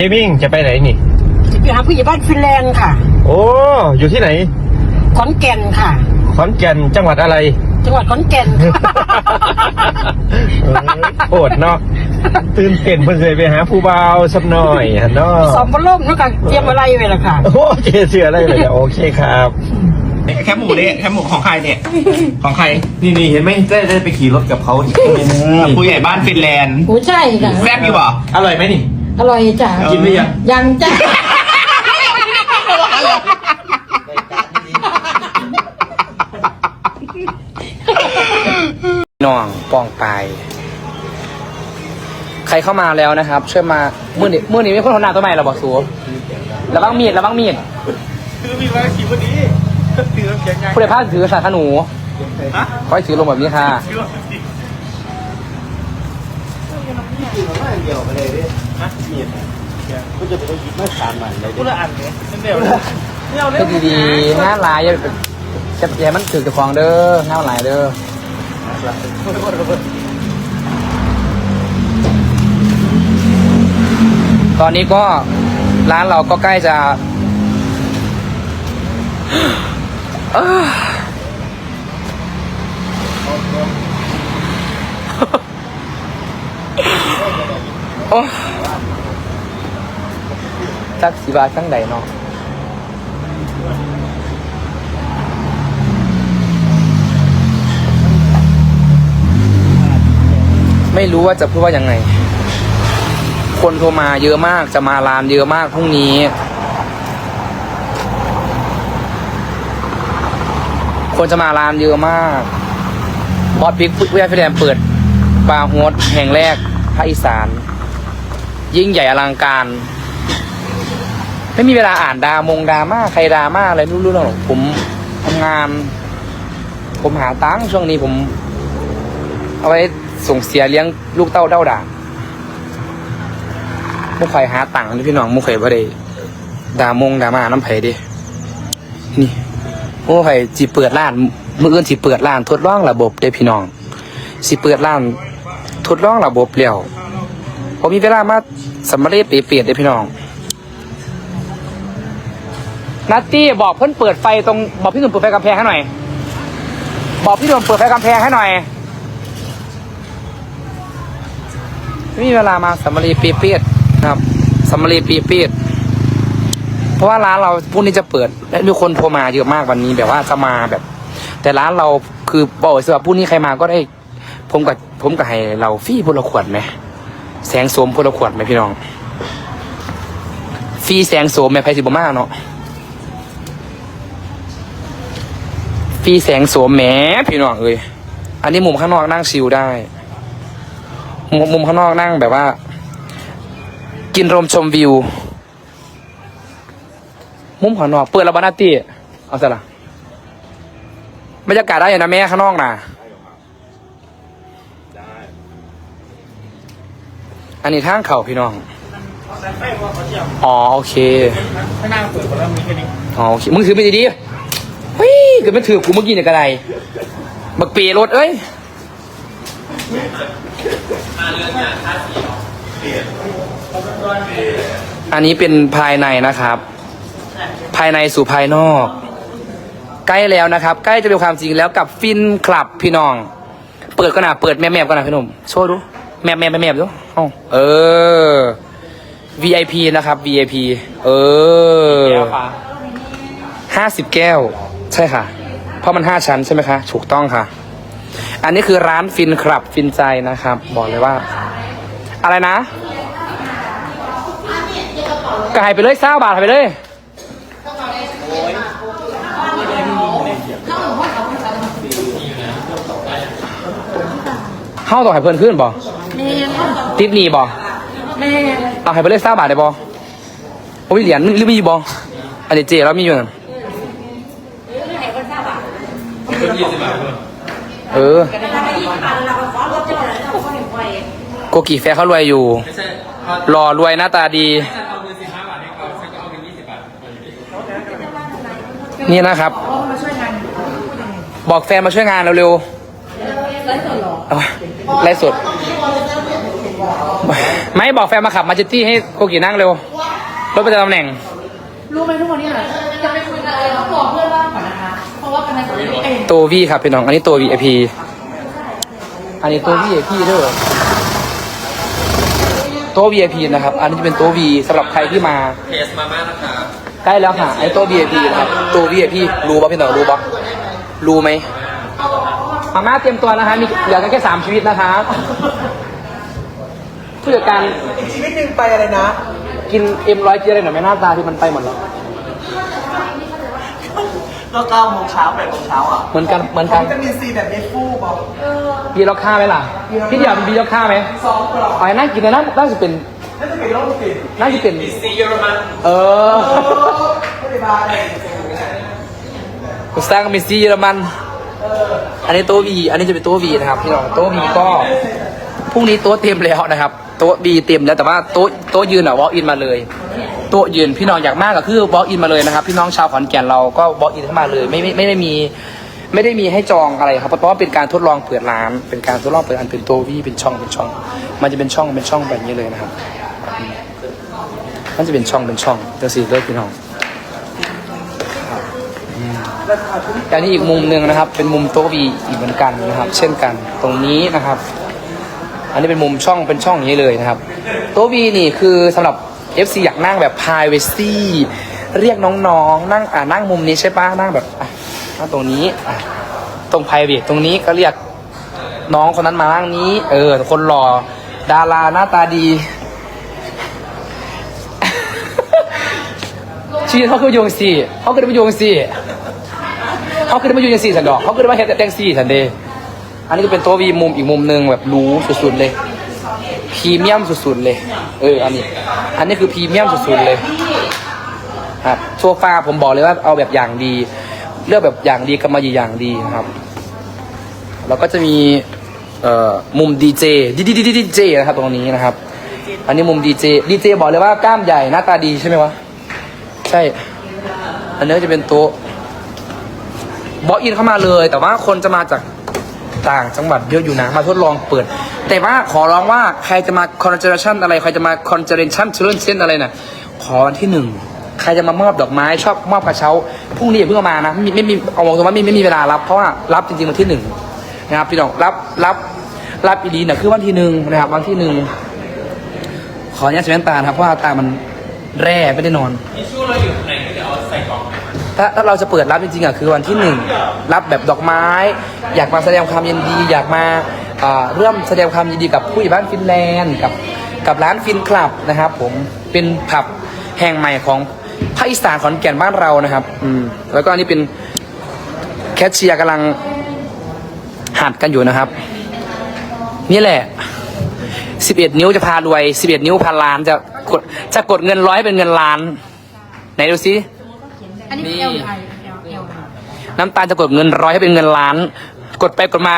เอมิ่งจะไปไหนนี่อยู่หาผู้ใหญ่บ้านฟินแลนด์ค่ะ โอ้ อยู่ที่ไหน ขอนแก่นค่ะ ขอนแก่นจังหวัดอะไร จังหวัดขอนแก่นค่ะเออโอดเนาะตื่นเต้นเพิ่งเคยไปหาผู้บ่าวสักหน่อยฮะเนาะสอมบอลโลกนู่นก็เตรียมอะไรไว้ละค่ะ โอ้เจเสืออะไรเลยโอเคครับแคบหมูเนี่ยแคบหมูของใครเนี่ยของใครนี่นี่เห็นไหมได้ได้ไปขี่รถกับเขานี่ผู้ใหญ่บ้านฟินแลนด์โอ้ใช่ค่ะแซ่บอยู่บ่อร่อยไหมนี่ อร่อยจ้ะกินหรือยังยังจ้ะน้องป้องไปายใครเข้ามาแล้วนะครับ ช่วยมามื่อนี้มื่อนี้ไม่คนทำหน้าตัวใหม่เราบอกสูระวังมีดระวังมีดคือมีมาขี่พอดีถือน้ำแข็งไงผู้ใดพลาดถือสาขหนูขอให้ถือลงแบบนี้ค่ะ ก็ดีๆงานหลายอย่าไปจะอย่าให้มันถือจะฟองเด้องานหลายเด้อตอนนี้ก็ร้านเราก็ใกล้จะเอ้อ โอ้จักสีบาทั้งใดเนาะไม่รู้ว่าจะพูดว่ายังไง คนโทรมาเยอะมากจะมาร้านเยอะมากพรุ่งนี้ คนจะมาร้านเยอะมากบอสบิ๊กวิทยาฟิแลนด์เปิดบาร์โฮสแห่งแรกภาคอีสาน ยิ่งใหญ่อลังการ ไม่มีเวลาอ่านดามงดราม่าใครดราม่าอะไรรู้เรื่องหรอกผมทำงาน ผมหาตังค์ช่วงนี้ผม เอาไว้ส่งเสียเลี้ยงลูกเต้าเด้าด่างมุกข่อยหาตังค์นี่พี่น้องมุกข่อยบ่ได้ดามงดามาน้ำไผ่ดินี่มุกข่อยสิเปิดร้านมืออื่นสิเปิดร้านทดลองระบบเด้พี่น้องสิเปิดร้านทดลองระบบแล้ว ผมมีเวลามาสำเร็จเปรียดเด้พี่น้องนัตตี้บอกเพิ่อนเปิดไฟตรงบอกพี่หนุ่มเปิดไฟกำแพงให้หน่อย บอกพี่หนุ่มเปิดไฟกำแพงให้หน่อยไม่มีเวลามาสำลีปีเปียดนะครับสำลีปีเปียดเพราะว่าร้านเราพรุ่งนี้จะเปิดและมีคนโทรมาเยอะมากวันนี้แบบว่าจะมาแบบ แต่ร้านเราคือบอกสำหรับพรุ่งนี้ใครมาก็ได้ ผมกับผมกับให้เราฟรีพลขวดไหม แสงโสมพลขวดไหมพี่น้อง ฟรีแสงโสมไหมไพสิบมาเนาะฟรีแสงโสมแหมพี่น้องเอ้ยอันนี้มุมข้างนอกนั่งชิลได้ มุมมุมข้างนอกนั่งแบบว่า กินลมชมวิว มุมข้างนอก เปิดระบานาตี้เอาซะละบรรยากาศได้อยู่นะแม่ข้างนอกนะ อันนี้ทางเข่าพี่น้อง อ๋อโอเคข้างหน้าเปิดแล้วมีแค่นี้อ๋อโอเคมึงถือไม่ดีๆเฮ้ยเกิดไม่ถือกูเมื่อกี้เนี่ยกระไรบักเปรรถเอ้ยอันนี้เป็นภายในนะครับ ภายในสู่ภายนอก ใกล้แล้วนะครับ ใกล้จะเป็นความจริงแล้วกับฟินคลับพี่น้อง เปิดก็หนะเปิดแม่แม่ก็หนะพี่หนุ่มโชว์ดู แม่แม่แม่แม่ดู เอ้าเออ VIP นะครับ VIP เออห้าสิบแก้ว ใช่ค่ะ เพราะมันห้าชั้นใช่ไหมคะ ถูกต้องค่ะ อันนี้คือร้านฟินครับ ฟินใจนะครับ บอกเลยว่า อะไรนะก็ให้ไปเลยเศร้าบาทให้ไปเลยเข้าต่อให้เพิ่นขึ้นบ่ ติดหนีบ่แม่เอาให้ไปเลยเศร้าบาทได้บ่โอ้ยเหรียญหรือมีบ่อันนี้เจแล้วมีอยู่นั่นเออโกกีแฟร์เขารวยอยู่หล่อรวยหน้าตาดี นี่นะครับ บอกแฟนมาช่วยงานเร็วๆไลฟ์สดเหรอไลฟ์สด ไม่บอกแฟนมาขับมาจิตี้ให้โกกินั่งเร็ว รถประจำตำแหน่ง รู้ไหมทุกคนเนี่ยจะไปคุยกันอะไรเขาบอกเพื่อนบ้านก่อนนะคะ เพราะว่ากันในสมัยเป็นตัววีครับพี่น้อง อันนี้ตัว VIP อันนี้ตัว VIP เด้อตัว VIP นะครับ อันนี้จะเป็นตัว V สำหรับใครที่มาเทสมาม่านะคะใกล้แล้วค่ะ ไอ้ตัว VIP นะครับ ตัว VIP รู้ป่ะพี่น้องรู้ป่ะรู้ไหมมาม่าเตรียมตัวนะคะมีเหลือกันแค่สามชีวิตนะคะ ผู้จัดการอีกชีวิตหนึ่งไปอะไรนะ กินเอ็มร้อยกินอะไรหน่อยไหมหน้าตาที่มันไปหมดแล้วก็เก้าโมงเช้าแปดโมงเช้าอะเหมือนกันเหมือนกันวิตามินซีแบบเม็ดฟูบอกบีล็อกค่าไหมล่ะพี่เดียวมีบีล็อกค่าไหมสองกล่องอ๋อนั่งกินนะน่าน่าจะเป็นนั่นจะเป็นโรคติดน่าจะเป็นซีเยอรมันเออไม่ได้บาเลยสร้างเมสซี่เยอรมัน อันนี้โต๊ะบีอันนี้จะเป็นโต๊ะบีนะครับพี่น้อง โต๊ะบีก็ พรุ่งนี้โต๊ะเต็มแล้วนะครับโต๊ะบีเต็มแล้วแต่ว่าโต๊ะโต๊ะยืนอะวอล์กอินมาเลย โต๊ะยืนพี่น้องอยากมากก็คือวอล์กอินมาเลยนะครับ พี่น้องชาวขอนแก่นเราก็วอล์กอินเข้ามาเลย ไม่ไม่ไม่ได้มี ไม่ได้มีให้จองอะไรครับเพราะว่าเป็นการทดลองเปิดร้าน เป็นการทดลองเปิดอันเป็นโต๊ะวีเป็นช่องเป็นช่อง มันจะเป็นช่องเป็นช่องแบบนี้เลยนะครับ มันจะเป็นช่องเป็นช่องเจะสีเลยพี่น้องอันนี้อีกมุมหนึ่งนะครับ เป็นมุมโต๊ะบีอีกเหมือนกันนะครับ เช่นกัน ตรงนี้นะครับ อันนี้เป็นมุมช่องเป็นช่องอย่างนี้เลยนะครับโต๊ะบีนี่คือสำหรับ FC อยากนั่งแบบ privacy เรียกน้องๆ นั่งอ่านั่งมุมนี้ใช่ปะนั่งแบบอะนั่งตรงนี้อะตรง private ตรงนี้ก็เรียกน้องคนนั้นมานั่งนี้ เออ คนหล่อดาราหน้าตาดี ชีวิตเขาคือโยงสี่เขาคือมาโยงสี่เขาขึ้นมาอยู่ยงสี่สันดอกเขาขึ้นมาเฮ็ดแต่แตงสี่สันเดย์ อันนี้ก็เป็นตัววีมุมอีกมุมหนึ่งแบบหรู้สุดๆเลยพรีเมียมสุดๆเลย เออ อันนี้ อันนี้คือพรีเมียมสุดๆเลย ครับ โซฟาผมบอกเลยว่าเอาแบบอย่างดี เลือกแบบอย่างดีกำมะหยี่อย่างดีนะครับ แล้วก็จะมี เอ่อ มุมดีเจดีดีดีดีเจนะครับตรงนี้นะครับ อันนี้มุมดีเจดีเจบอกเลยว่ากล้ามใหญ่หน้าตาดีใช่ไหมวะ ใช่ อันนี้จะเป็นโต๊ะบล็อกอินเข้ามาเลย แต่ว่าคนจะมาจาก ต่างจังหวัดเยอะอยู่นะมาทดลองเปิด แต่ว่าขอร้องว่าใครจะมาคอนเจอร์ชันอะไรใครจะมาคอนเจอร์ชันเชิญเช่นอะไรน่ะขอวันที่หนึ่งใครจะมามอบดอกไม้ชอบมอบกระเช้าพรุ่งนี้อย่าเพิ่งเอามานะไม่ไม่มีเอาบอกตรงว่าไม่ไม่มีเวลารับเพราะว่ารับจริงๆวันที่หนึ่งนะครับพี่น้องรับรับรับอีดีเนี่ยคือวันที่หนึ่งนะครับวันที่หนึ่งขออนุญาตใช้แว่นตานครับเพราะว่าตามันแร่ไม่ได้นอนทิชชู่เราอยู่ไหนก็เดี๋ยวเอาใส่กล่องให้มัน ถ้าถ้าเราจะเปิดรับจริงๆอะคือวันที่หนึ่งรับแบบดอกไม้ อยากมาแสดงความยินดี อยากมาอ่าร่วมแสดงความยินดีกับผู้ใหญ่บ้านฟินแลนด์กับกับร้านฟินคลับนะครับ ผมเป็นผับแห่งใหม่ของภาคอีสานขอนแก่นบ้านเรานะครับอืมแล้วก็อันนี้เป็นแคชเชียร์กำลังหัดกันอยู่นะครับ นี่แหละ 11 นิ้วจะพารวย 11 นิ้วพันล้านจะกดจะกดเงินร้อยเป็นเงินล้าน ไหนดูซิ อันนี้นี่เอลไอเอลเอลน้ำตาลจะกดเงินร้อยให้เป็นเงินล้าน กดไปกดมา